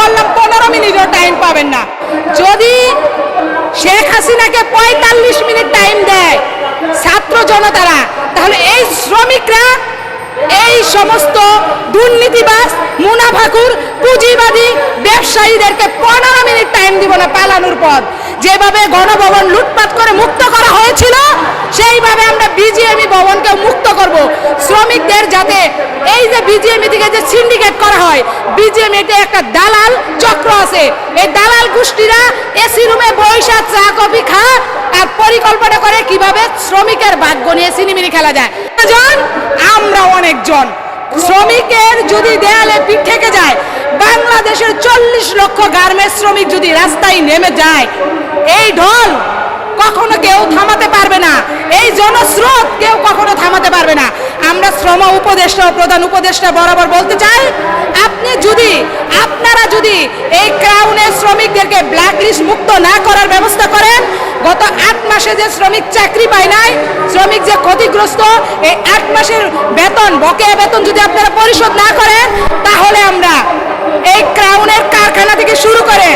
বললাম পনেরো মিনিটও টাইম পাবেন না। যদি শেখ হাসিনাকে পঁয়তাল্লিশ মিনিট টাইম দেয় ছাত্র জনতারা, তাহলে এই শ্রমিকরা, এই সমস্ত দুর্নীতিবাজ মুনাফাকুর পুঁজিবাদী ব্যবসায়ীদেরকে পনেরো মিনিট টাইম দিব না পালানোর পথ যেভাবে গণভবন লুটপাট করে মুক্ত হয়েছিল সেইভাবে আমরা বিজিএমই ভবনকে মুক্ত করব। শ্রমিকদের যাতে এই যে বিজিএমই থেকে যে সিন্ডিকেট করা হয় বিজিএমইতে একটা দালাল চক্র আছে। এই দালাল গোষ্ঠীরা এসি রুমে বৈশা চা, কফি খা আর পরিকল্পনা করে কীভাবে শ্রমিকের ভাগ্য নিয়ে সিনেমিনি খেলা যায়। আমরা অনেকজন। শ্রমিকের যদি দেয়ালে পিঠ থেকে যায়, বাংলাদেশের চল্লিশ লক্ষ গার্মেন্টস শ্রমিক যদি রাস্তায় নেমে যায়, এই ঢল কখনো কেউ থামাতে পারবে না এই জনস্রোত কেউ কখনো থামাতে পারবে না। আমরা শ্রম উপদেষ্টা ও প্রধান উপদেষ্টা বরাবর বলতে চাই, আপনি যদি, আপনারা যদি এই ক্রাউনের শ্রমিকদেরকে ব্ল্যাক লিস্ট মুক্ত না করার ব্যবস্থা করেন, গত আট মাসে যে শ্রমিক চাকরি পায় নাই, শ্রমিক যে ক্ষতিগ্রস্ত, এই আট মাসের বেতন, বকেয়া বেতন যদি আপনারা পরিশোধ না করেন, তাহলে আমরা এই ক্রাউনের কারখানা থেকে শুরু করে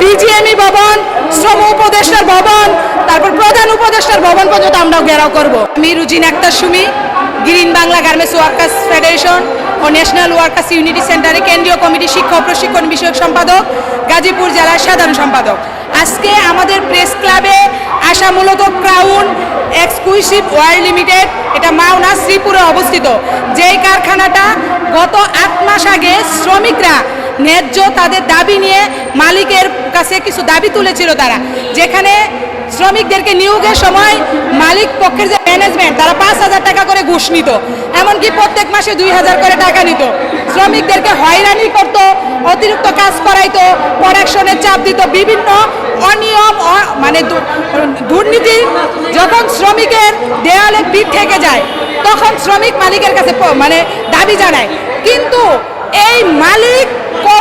বিজিএমই ভবন শ্রম উপদেষ্টার ভবন, তারপর প্রধান উপদেষ্টার ভবন পর্যন্ত আমরা ঘেরাও করব। আমি Rujin Akter Sumi green Bangla garments workers federation ও ন্যাশনাল ওয়ার্কার্স ইউনিটি সেন্টারে কেন্দ্রীয় কমিটি শিক্ষা প্রশিক্ষণ বিষয়ক সম্পাদক, গাজীপুর জেলার সাধারণ সম্পাদক। আজকে আমাদের প্রেস ক্লাবে আসা মূলত ক্রাউন এক্সক্লুসিভ ওয়ার লিমিটেড, এটা মাওনা শ্রীপুরে অবস্থিত। যেই কারখানাটা গত আট মাস আগে শ্রমিকরা ন্যায্য তাদের দাবি নিয়ে মালিকের কাছে কিছু দাবি তুলেছিল তারা। যেখানে শ্রমিকদেরকে নিয়োগের সময় মালিক পক্ষের যে ম্যানেজমেন্ট তারা পাঁচ হাজার টাকা করে ঘুষ নিত। এমনকি প্রত্যেক মাসে দুই হাজার করে টাকা নিত। শ্রমিকদেরকে হয়রানি করত, অতিরিক্ত কাজ করাইতো প্রোডাকশনের চাপ দিত, বিভিন্ন অনিয়ম মানে দুর্নীতি যখন শ্রমিকের দেয়ালে পিঠ থেকে যায়, তখন শ্রমিক মালিকের কাছে মানে দাবি জানায়। কিন্তু এই মালিক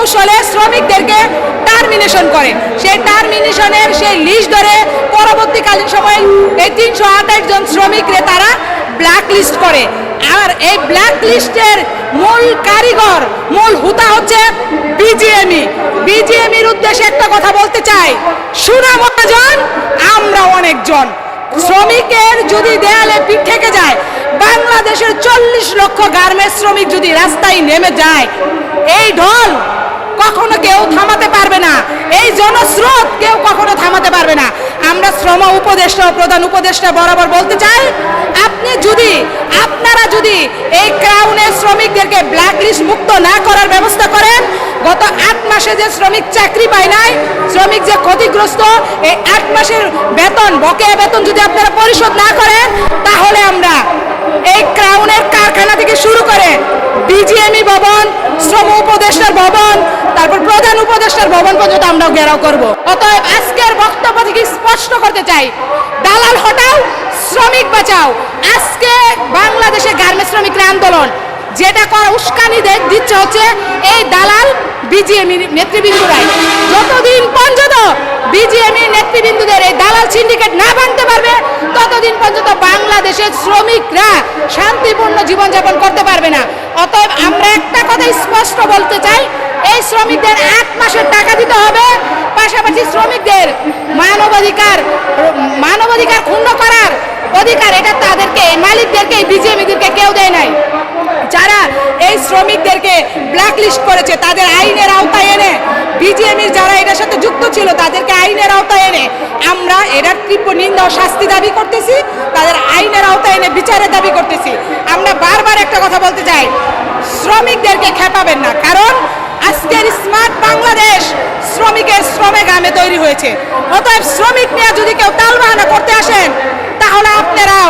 কৌশলে শ্রমিকদেরকে টার্মিনেশন করে। সেই টার্মিনেশনের সেই লিস্ট ধরে পরবর্তীকালীন সময়ে এই তিনশো আঠাশ জন শ্রমিকরে তারা ব্ল্যাক লিস্ট করে। আর এই ব্ল্যাক লিস্টের মূল কারিগর, মূল হুতা হচ্ছে বিজিএমই বিজিএমির উদ্দেশ্যে একটা কথা বলতে চাই। সুনাম মহাজন আমরা অনেকজন। শ্রমিকের যদি দেয়ালে পিঠ থেকে যায়, বাংলাদেশের চল্লিশ লক্ষ গার্মেন্টস শ্রমিক যদি রাস্তায় নেমে যায়, এই ঢল কখনো কেউ থামাতে পারবে না। এই জনস্রোত কেউ কখনো থামাতে পারবে না। আমরা শ্রম উপদেষ্টা ও প্রধান উপদেষ্টা বরাবর বলতে চাই, আপনি যদি, আপনারা যদি এই ক্রাউনের শ্রমিকদেরকে ব্ল্যাক লিস্ট মুক্ত না করার ব্যবস্থা করেন, গত আট মাসে যে শ্রমিক চাকরি পায় নাই, শ্রমিক যে ক্ষতিগ্রস্ত, এই আট মাসের বেতন, বকেয়া বেতন যদি আপনারা পরিশোধ না করেন, তাহলে আমরা এই ক্রাউনের কারখানা থেকে শুরু করে শ্রম উপদেষ্টার ভবন, তারপর প্রধান উপদেষ্টার ভবন পর্যন্ত আমরা ঘেরাও করব। অতএব আজকের বক্তব্য থেকে স্পষ্ট করতে চাই, দালাল হটাও, শ্রমিক বাঁচাও। আজকে বাংলাদেশে গার্মেন্টস শ্রমিকরা আন্দোলন, যেটা করা উস্কানি দিচ্ছে হচ্ছে এই দালাল বিজিএমি নেতৃবৃন্দরাই। যতদিন পর্যন্ত বিজিএমি নেতৃবৃন্দদের এই দালাল সিন্ডিকেট না ভাঙতে পারবে, ততদিন পর্যন্ত বাংলাদেশের শ্রমিকরা শান্তিপূর্ণ জীবনযাপন করতে পারবে না। অতএব আমরা একটা কথা স্পষ্ট বলতে চাই, এই শ্রমিকদের আট মাসের টাকা দিতে হবে, পাশাপাশি শ্রমিকদের মানবাধিকার মানবাধিকার ক্ষুণ্ণ করার অধিকার, এটা তাদেরকে, মালিকদেরকে, এই বিজিএমিদেরকে কেউ দেয় নাই। যারা এই শ্রমিকদেরকে ব্ল্যাক লিস্ট করেছে, তাদের আইনের আওতায় এনে বিজিএমির যারা এটার সাথে যুক্ত ছিল তাদেরকে আইনের আওতায় এনে আমরা এটার তীব্র নিন্দা শাস্তি দাবি করতেছি, তাদের আইনের আওতায় এনে বিচারের দাবি করতেছি। আমরা বারবার একটা কথা বলতে চাই, শ্রমিকদেরকে খেপাবেন না, কারণ আজকের স্মার্ট বাংলাদেশ শ্রমিকের শ্রমে গ্রামে তৈরি হয়েছে। অতএব শ্রমিক নিয়ে যদি কেউ তালবাহানা করতে আসেন, তাহলে আপনারাও